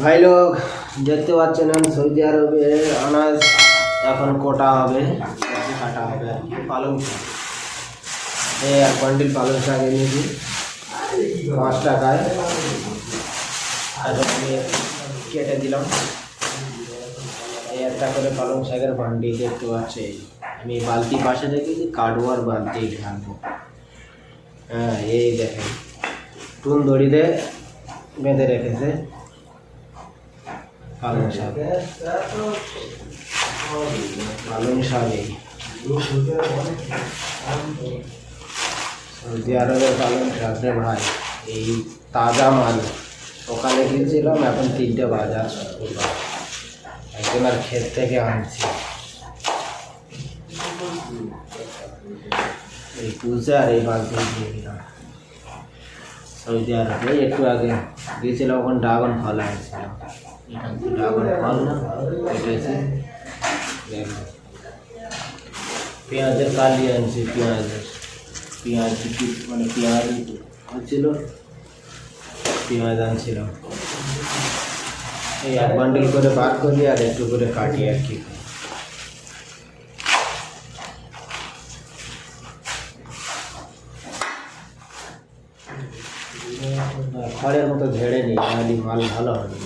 ভাই লোক, দেখতে পাচ্ছেন সৌদি আরবে আনাজ এখন কোটা হবে কাটা হবে আর কি পালং শাক। এই বান্ডিল পালং শাক এনেছি, পাঁচ টাকায়। আমি কেটে দিলাম। এই একটা করে পালং শাকের বান্ডি দেখতে পাচ্ছে আমি বালতি পাশে রেখেছি কাডুয়ার বালতি ঢালবো হ্যাঁ এই দেখেন। টুন দড়িতে বেঁধে রেখেছে? পালং শাক। পালং শাক এই সৌদি আরবের পালং শাক রে ভাই, এই তাজা মাল। সকালে কিনছিলাম, এখন তিনটে বাজার। একজনের ক্ষেত থেকে আনছি। এই আর এই বালতি দিয়ে দিলাম। সৌদি আরবে একটু আগে গিয়েছিলাম, ওখানে ড্রাগন ফল আনছিলাম এটা ড্রাগন ফল না? দেখো পেঁয়াজের কালি আনছি পেঁয়াজের। পেঁয়াজ মানে পেঁয়াজ হচ্ছিল পেঁয়াজ আনছিলাম এই এক বান্ডিল করে বার করি আর একটু করে কাটি আর কি। খড়ের মতো ঝেড়ে নিই নাহলে মাল ভালো হবে।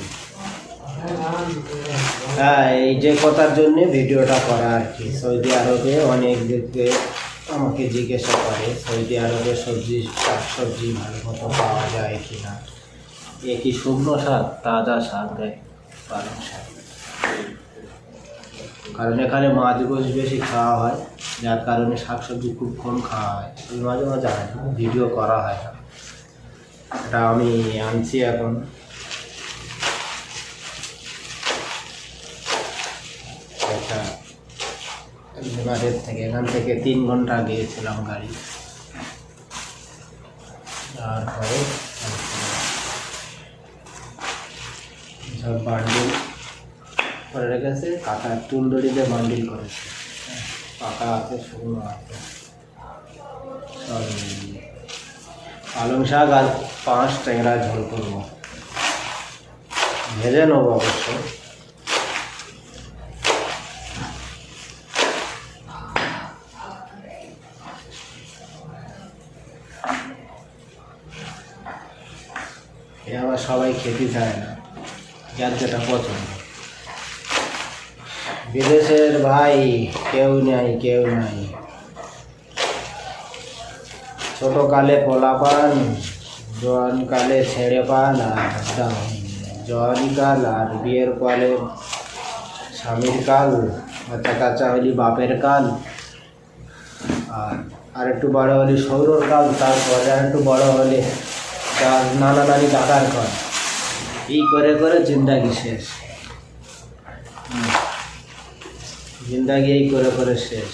হ্যাঁ এই যে কথার জন্যে ভিডিওটা করা আর কি। সৌদি আরবে অনেক দেখতে আমাকে জিজ্ঞাসা করে, সৌদি আরবে সবজি, শাক সবজি ভালো মতো পাওয়া যায় কি না এ কি শুকনো শাক? তাজা শাক দেয় পালং শাক। কারণ এখানে মাছ গোছ বেশি খাওয়া হয়, যার কারণে শাক সবজি খুব কম খাওয়া হয়। মাঝে মাঝে হয় না ভিডিও করা হয় না। এটা আমি আনছি এখন। এবারের থেকে, এখান থেকে তিন ঘণ্টা গিয়েছিলাম গাড়ি। তারপরে সব বান্ডিল করে রেখেছে কাটা তুল দড়িতে বান্ডিল করেছে। পাকা আছে, শুকনো আছে। সব। পালং শাক আর পাঁচ ট্যাংরা ঝোল করব। ভেজে নেব অবশ্য। আবার সবাই খেতে চায় না, যার যেটা পছন্দ। বিদেশের ভাই কেউ নাই কেউ নাই। ছোট কালে পোলা পান জোয়ান কালে ছেড়ে পান আর কাল আর বিয়ের কালে স্বামীর কাল বাচ্চা কাচ্চা হলি বাপের কাল, আর আর একটু বড় হলে সৌরর কাল, তারপরে আর একটু বড় হলে তার নানা নানি দাদার কাল এই করে করে জিন্দাগি শেষ। জিন্দাগি এই করে করে শেষ।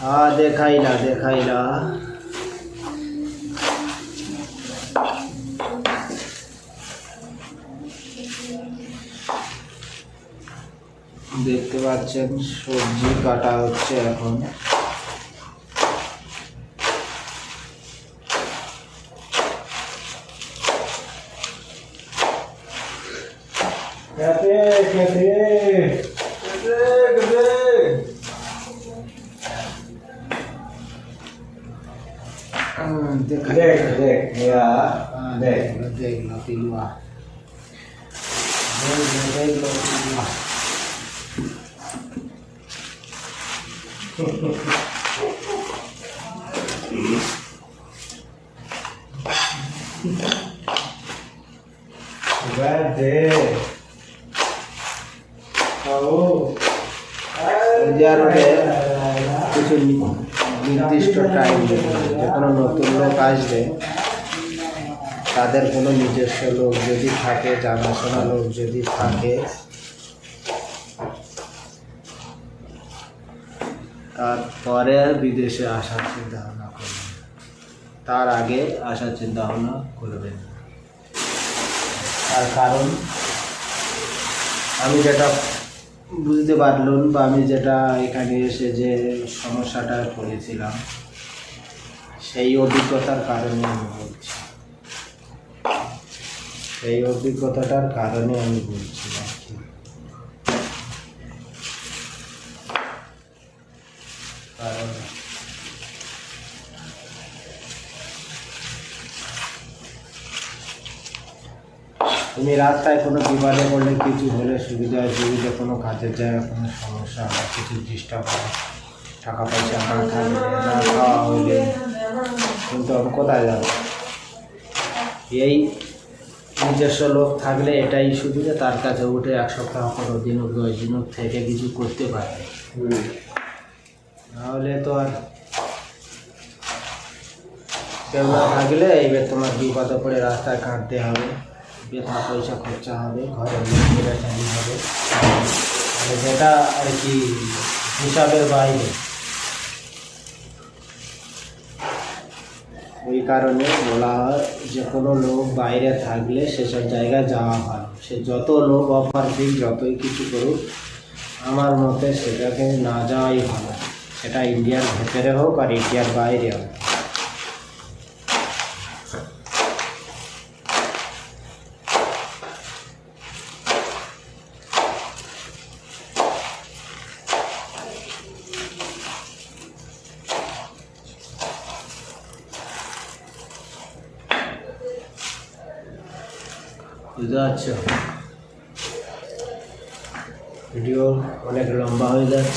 হ্যাঁ দেখাইলা দেখাইলা দেখতে পাচ্ছেন সবজি কাটা হচ্ছে এখন। देख देख या देख देख लो पिलुआ देख देख लो पिलुआ Verde. Tahu. Sejarah deh. Kucing. নির্দিষ্ট টাইম যে কোনো নতুন লোক আসবে, তাদের কোনো নিজস্ব লোক যদি থাকে, জানাশোনা লোক যদি থাকে, তারপরে বিদেশে আসার চিন্তা ভাবনা করবেন তার আগে আসার চিন্তা ভাবনা করবেন তার কারণ, আমি যেটা বুঝতে পারলুন বা আমি যেটা এখানে এসে যে সমস্যাটা করেছিলাম, সেই অভিজ্ঞতার কারণে আমি বলছি। সেই অভিজ্ঞতাটার কারণে আমি বলছি কারণ তুমি রাস্তায় কোনো বিপদে পড়লে কিছু হলে সুবিধা অসুবিধা কোনো কাজের জায়গায় কোনো সমস্যা বা কিছু ডিস্টার্ব হয় টাকা পয়সা না থাকলে না খাওয়া হলে কিন্তু আমি কোথায় যাব? এই নিজস্ব লোক থাকলে এটাই সুবিধা তার কাছে উঠে এক সপ্তাহ পনেরো দিন হোক দশ দিন হোক থেকে কিছু করতে পারে। নাহলে তো আর কেউ না থাকলে এইবার তোমার বিপদে পড়ে রাস্তায় কাঁদতে হবে। বেথা পয়সা খরচা হবে ঘরের লোকেরা চালি হবে যেটা আর কি হিসাবের বাইরে। ওই কারণে বলা হয়, যে কোনো লোক বাইরে থাকলে সেসব জায়গায় যাওয়া ভালো সে যত লোক অফার দিক, যতই কিছু করুক, আমার মতে সেটাকে না যাওয়াই ভালো। সেটা ইন্ডিয়ার ভেতরে হোক আর ইন্ডিয়ার বাইরে হোক। বুঝতে পারছ ভিডিও অনেক লম্বা হয়ে যাচ্ছে।